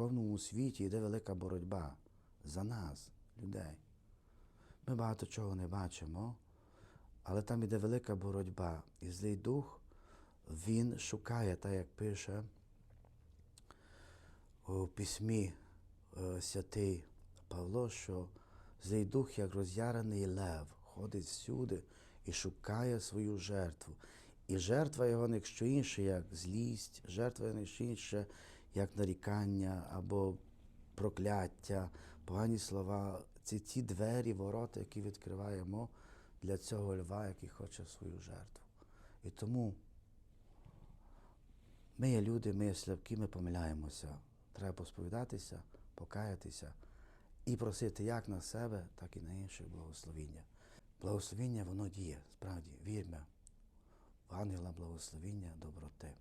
духовному світі йде велика боротьба за нас, людей. Ми багато чого не бачимо, але там йде велика боротьба. І злий дух, він шукає, так як пише у письмі е, святий Павло, що злий дух, як роз'ярений лев, ходить всюди і шукає свою жертву. І жертва його не що інше, як злість, жертва не що інше, як нарікання або прокляття, погані слова. Це ті двері, ворота, які відкриваємо для цього льва, який хоче свою жертву. І тому ми є люди, ми є слабкі, ми помиляємося. Треба посповідатися, покаятися і просити як на себе, так і на інших благословіння. Благословіння воно діє, справді, вірме в ангела благословіння, доброти.